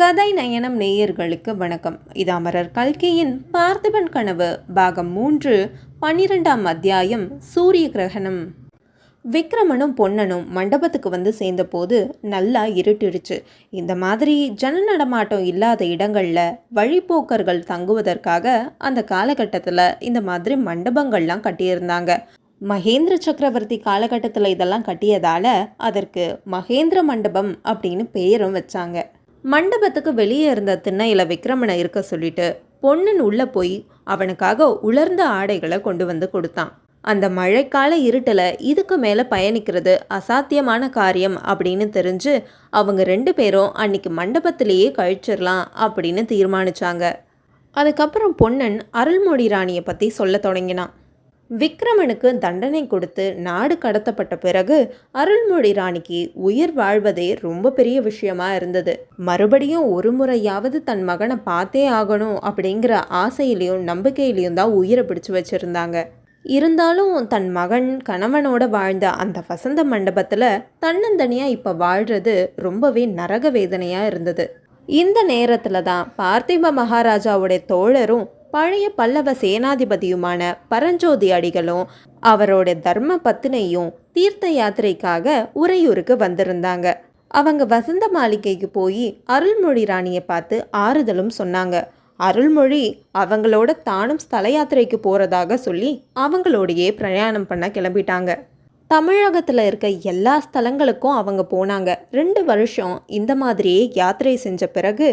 கதை நயனம் நேயர்களுக்கு வணக்கம். இது அமரர் கல்கியின் பார்த்திபன் கனவு பாகம் மூன்று பன்னிரெண்டாம் அத்தியாயம் சூரிய கிரகணம். விக்ரமனும் பொன்னனும் மண்டபத்துக்கு வந்து சேர்ந்தபோது நல்லா இருட்டிடுச்சு. இந்த மாதிரி ஜன நடமாட்டம் இல்லாத இடங்களில் வழிப்போக்கர்கள் தங்குவதற்காக அந்த காலகட்டத்தில் இந்த மாதிரி மண்டபங்கள்லாம் கட்டியிருந்தாங்க. மகேந்திர சக்கரவர்த்தி காலகட்டத்தில் இதெல்லாம் கட்டியதால் அதற்கு மகேந்திர மண்டபம் அப்படின்னு பெயரும் வச்சாங்க. மண்டபத்துக்கு வெளியே இருந்த திண்ணையில் விக்ரமனை இருக்க சொல்லிட்டு பொன்னன் உள்ளே போய் அவனுக்காக உலர்ந்த ஆடைகளை கொண்டு வந்து கொடுத்தான். அந்த மழைக்கால இருட்டில் இதுக்கு மேலே பயணிக்கிறது அசாத்தியமான காரியம் அப்படின்னு தெரிஞ்சு அவங்க ரெண்டு பேரும் அன்னைக்கு மண்டபத்திலேயே கழிச்சிடலாம் அப்படின்னு தீர்மானிச்சாங்க. அதுக்கப்புறம் பொன்னன் அருள்மொழி ராணியை பற்றி சொல்ல தொடங்கினான். விக்ரமனுக்கு தண்டனை கொடுத்து நாடு கடத்தப்பட்ட பிறகு அருள்மொழி ராணிக்கு உயிர் வாழ்வதே ரொம்ப பெரிய விஷயமா இருந்தது. மறுபடியும் ஒரு முறையாவது தன் மகனை பார்த்தே ஆகணும் அப்படிங்கிற ஆசையிலையும் நம்பிக்கையிலையும் தான் உயிரை பிடிச்சு வச்சிருந்தாங்க. இருந்தாலும் தன் மகன் கணவனோட வாழ்ந்த அந்த வசந்த மண்டபத்தில் தன்னந்தனியாக இப்போ வாழ்கிறது ரொம்பவே நரக வேதனையாக இருந்தது. இந்த நேரத்தில் தான் பார்த்திப மகாராஜாவுடைய தோழரும் பழைய பல்லவ சேனாதிபதியுமான பரஞ்சோதி அடிகளும் அவரோட தர்ம பத்தினையும் தீர்த்த யாத்திரைக்காக உறையூருக்கு வந்திருந்தாங்க. அவங்க வசந்த மாளிகைக்கு போய் அருள்மொழி ராணியை பார்த்து ஆறுதலும் சொன்னாங்க. அருள்மொழி அவங்களோட தானும் ஸ்தல யாத்திரைக்கு போகிறதாக சொல்லி அவங்களோடையே பிரயாணம் பண்ண கிளம்பிட்டாங்க. தமிழகத்தில் இருக்க எல்லா ஸ்தலங்களுக்கும் அவங்க போனாங்க. ரெண்டு வருஷம் இந்த மாதிரியே யாத்திரை செஞ்ச பிறகு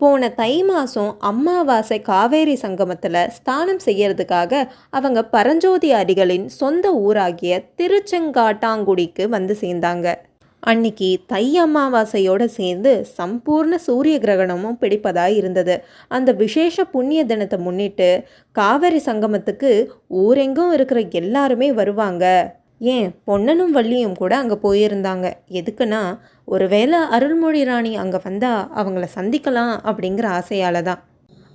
போன தை மாதம் அம்மாவாசை காவேரி சங்கமத்தில் ஸ்தானம் செய்யறதுக்காக அவங்க பரஞ்சோதி அடிகளின் சொந்த ஊராகிய திருச்செங்காட்டாங்குடிக்கு வந்து சேர்ந்தாங்க. அன்னைக்கு தை அமாவாசையோடு சேர்ந்து சம்பூர்ண சூரிய கிரகணமும் பிடிப்பதாக இருந்தது. அந்த விசேஷ புண்ணிய தினத்தை முன்னிட்டு காவேரி சங்கமத்துக்கு ஊரெங்கும் இருக்கிற எல்லாருமே வருவாங்க. ஏன் பொன்னனும் வள்ளியும் கூட அங்கே போயிருந்தாங்க. எதுக்குன்னா ஒருவேளை அருள்மொழி ராணி அங்கே வந்தால் அவங்கள சந்திக்கலாம் அப்படிங்கிற ஆசையால் தான்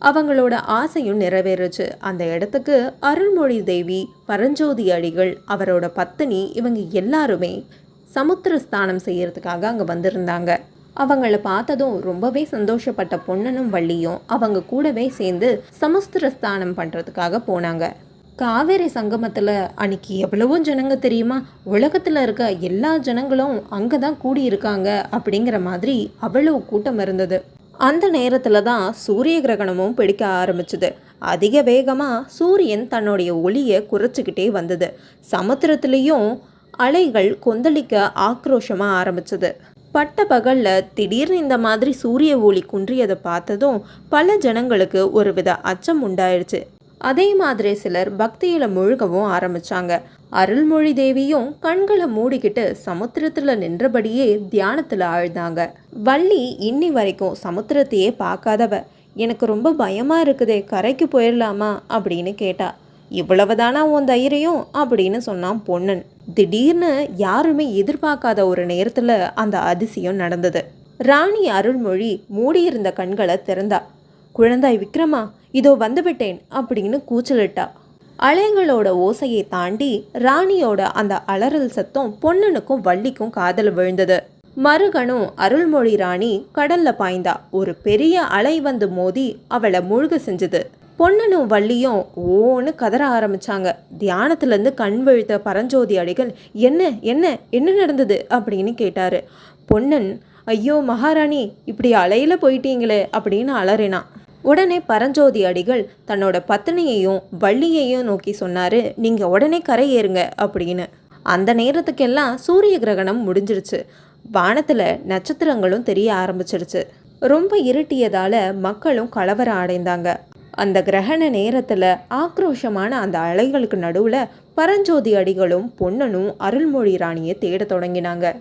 அவங்களோட ஆசையும் நிறைவேறுச்சு. அந்த இடத்துக்கு அருள்மொழி தேவி பரஞ்சோதி அடிகள் அவரோட பத்தினி இவங்க எல்லாருமே சமுத்திர ஸ்தானம் செய்யறதுக்காக அங்கே வந்திருந்தாங்க. அவங்கள பார்த்ததும் ரொம்பவே சந்தோஷப்பட்ட பொன்னனும் வள்ளியும் அவங்க கூடவே சேர்ந்து சமுத்திர ஸ்தானம் பண்ணுறதுக்காக போனாங்க. காவேரி சங்கமத்தில் அன்னைக்கு எவ்வளவோ ஜனங்க தெரியுமா? உலகத்தில் இருக்க எல்லா ஜனங்களும் அங்கே தான் கூடியிருக்காங்க அப்படிங்கிற மாதிரி அவ்வளவு கூட்டம் இருந்தது. அந்த நேரத்தில் தான் சூரிய கிரகணமும் பிடிக்க ஆரம்பிச்சுது. அதிக வேகமாக சூரியன் தன்னுடைய ஒளியை குறைச்சிக்கிட்டே வந்தது. சமுத்திரத்துலேயும் அலைகள் கொந்தளிக்க ஆக்ரோஷமாக ஆரம்பிச்சது. பட்ட பகலில் திடீர்னு இந்த மாதிரி சூரிய ஒளி குன்றியதை பார்த்ததும் பல ஜனங்களுக்கு ஒரு வித அச்சம் உண்டாயிடுச்சு அதே மாதிரி சிலர் பக்தியில் முழுகவும் ஆரம்பிச்சாங்க. அருள்மொழி தேவியும் கண்களை மூடிக்கிட்டு சமுத்திரத்தில் நின்றபடியே தியானத்தில் ஆழ்ந்தாங்க. வள்ளி இன்னி வரைக்கும் சமுத்திரத்தையே பார்க்காதவ எனக்கு ரொம்ப பயமாக இருக்குதே கரைக்கு போயிடலாமா அப்படின்னு கேட்டா இவ்வளவுதானா உன் தைரியம்? அப்படின்னு சொன்னான் பொன்னன். திடீர்னு யாருமே எதிர்பார்க்காத ஒரு நேரத்தில் அந்த அதிசயம் நடந்தது. ராணி அருள்மொழி மூடியிருந்த கண்களை திறந்தா. குழந்தாய் விக்ரமா இதோ வந்துவிட்டேன் அப்படின்னு கூச்சலிட்டா. அலைங்களோட ஓசையை தாண்டி ராணியோட அந்த அலறல் சத்தம் பொன்னனுக்கும் வள்ளிக்கும் காதல் விழுந்தது. மறுகணும் அருள்மொழி ராணி கடல்ல பாய்ந்தா. ஒரு பெரிய அலை வந்து மோதி அவளை முழுக செஞ்சது. பொன்னனும் வள்ளியும் ஓன்னு கதற ஆரம்பிச்சாங்க. தியானத்துலேருந்து கண் விழுத்த பரஞ்சோதி அடிகள் என்ன என்ன என்ன நடந்தது? அப்படின்னு கேட்டாரு. பொன்னன் ஐயோ மகாராணி இப்படி அலையில போயிட்டீங்களே அப்படின்னு அலறினான் உடனே பரஞ்சோதி அடிகள் தன்னோட பத்தினியையும் வள்ளியையும் நோக்கி சொன்னாரு நீங்க உடனே கரையேறுங்க அப்படின்னு. அந்த நேரத்துக்கெல்லாம் சூரிய கிரகணம் முடிஞ்சிருச்சு. வானத்துல நட்சத்திரங்களும் தெரிய ஆரம்பிச்சிருச்சு. ரொம்ப இருட்டியதால மக்களும் கலவரம் அடைந்தாங்க. அந்த கிரகண நேரத்தில் ஆக்ரோஷமான அந்த அலைகளுக்கு நடுவில் பரஞ்சோதி அடிகளும் பொன்னனும் அருள்மொழி ராணியை தேட தொடங்கினாங்க.